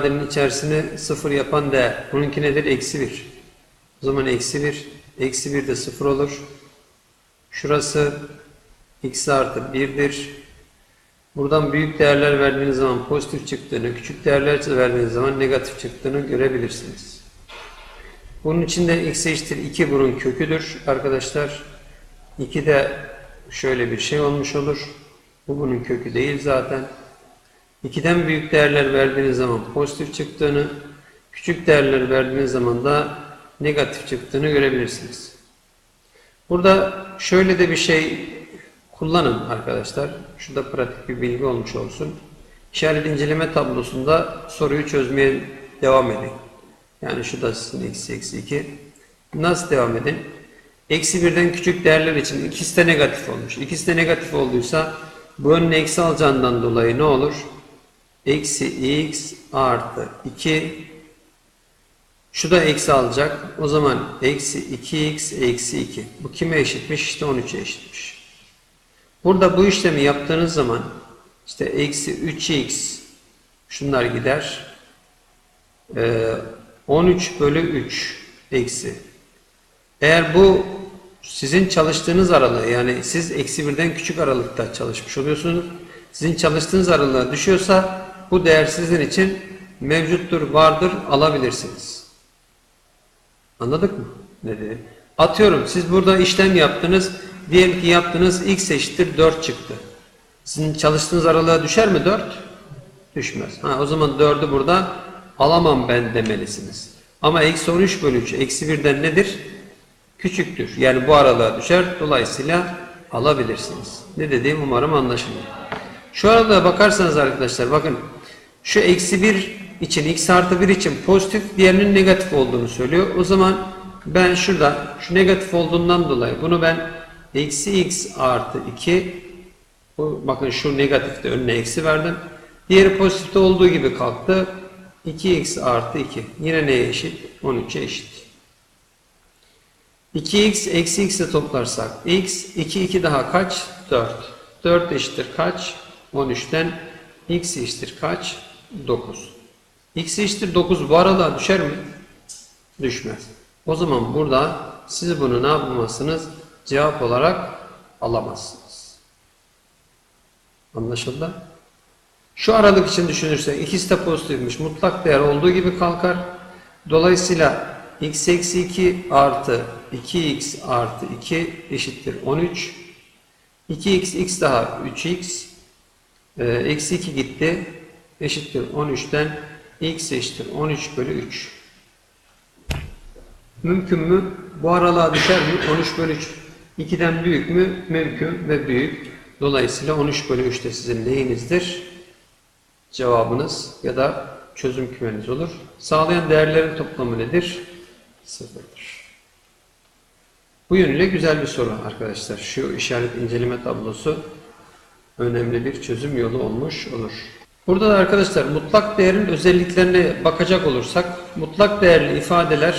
ifadenin içerisini sıfır yapan değer. Bununki nedir? Eksi 1. O zaman eksi 1. Eksi 1 de sıfır olur. Şurası x artı 1'dir. Buradan büyük değerler verdiğiniz zaman pozitif çıktığını, küçük değerler verdiğiniz zaman negatif çıktığını görebilirsiniz. Bunun içinde x eşittir 2 bunun köküdür arkadaşlar. 2 de şöyle bir şey olmuş olur. Bu bunun kökü değil zaten. 2'den büyük değerler verdiğiniz zaman pozitif çıktığını, küçük değerler verdiğiniz zaman da negatif çıktığını görebilirsiniz. Burada şöyle de bir şey kullanın arkadaşlar. Şurada pratik bir bilgi olmuş olsun. İşaret inceleme tablosunda soruyu çözmeye devam edin. Yani şu sizin eksi eksi 2. Nasıl devam edin? Eksi birden küçük değerler için ikisi de negatif olmuş. İkisi de negatif olduysa bu önüne eksi alacağından dolayı ne olur? Eksi x artı 2 şu da eksi alacak. O zaman eksi 2x eksi 2. Bu kime eşitmiş? İşte 13'e eşitmiş. Burada bu işlemi yaptığınız zaman işte eksi 3x şunlar gider. Ee, 13 bölü 3 eksi. Eğer bu sizin çalıştığınız aralığı yani siz eksi birden küçük aralıkta çalışmış oluyorsunuz. Sizin çalıştığınız aralığa düşüyorsa bu değer sizin için mevcuttur, vardır, alabilirsiniz. Anladık mı? Ne dedi? Atıyorum siz burada işlem yaptınız. Diyelim ki yaptınız x eşittir 4 çıktı. Sizin çalıştığınız aralığa düşer mi 4? Düşmez. Ha, o zaman 4'ü burada alamam ben demelisiniz. Ama eksi 13 bölü 3 eksi 1'den nedir? Küçüktür. Yani bu aralığa düşer. Dolayısıyla alabilirsiniz. Ne dediğim umarım anlaşılır. Şu aralığa bakarsanız arkadaşlar bakın şu eksi 1 için x artı 1 için pozitif diğerinin negatif olduğunu söylüyor. O zaman ben şurada şu negatif olduğundan dolayı bunu ben eksi x artı 2 bu, bakın şu negatifte önüne eksi verdim. Diğeri pozitifte olduğu gibi kalktı. 2x artı 2. Yine neye eşit? 13'e eşit. 2x eksi x ile toplarsak x 2 2 daha kaç? 4. 4 eşittir kaç? 13'ten x eşittir kaç? 9. x eşittir 9 bu aralığa düşer mi? Düşmez. O zaman burada siz bunu ne yapamazsınız? Cevap olarak alamazsınız. Anlaşıldı? Şu aralık için düşünürsek ikisi de pozitifmiş. Mutlak değer olduğu gibi kalkar. Dolayısıyla x eksi 2 artı 2x artı 2 eşittir 13. 2x x daha 3x e, eksi 2 gitti. Eşittir 13'ten x eşittir 13 bölü 3. Mümkün mü? Bu aralığa düşer mi? 13 bölü 3. 2'den büyük mü? Mümkün ve büyük. Dolayısıyla 13 bölü 3 de sizin neyinizdir? Cevabınız ya da çözüm kümeniz olur. Sağlayan değerlerin toplamı nedir? Sıfırdır. Bu yönüyle güzel bir soru arkadaşlar. Şu işaret inceleme tablosu önemli bir çözüm yolu olmuş olur. Burada da arkadaşlar mutlak değerin özelliklerine bakacak olursak mutlak değerli ifadeler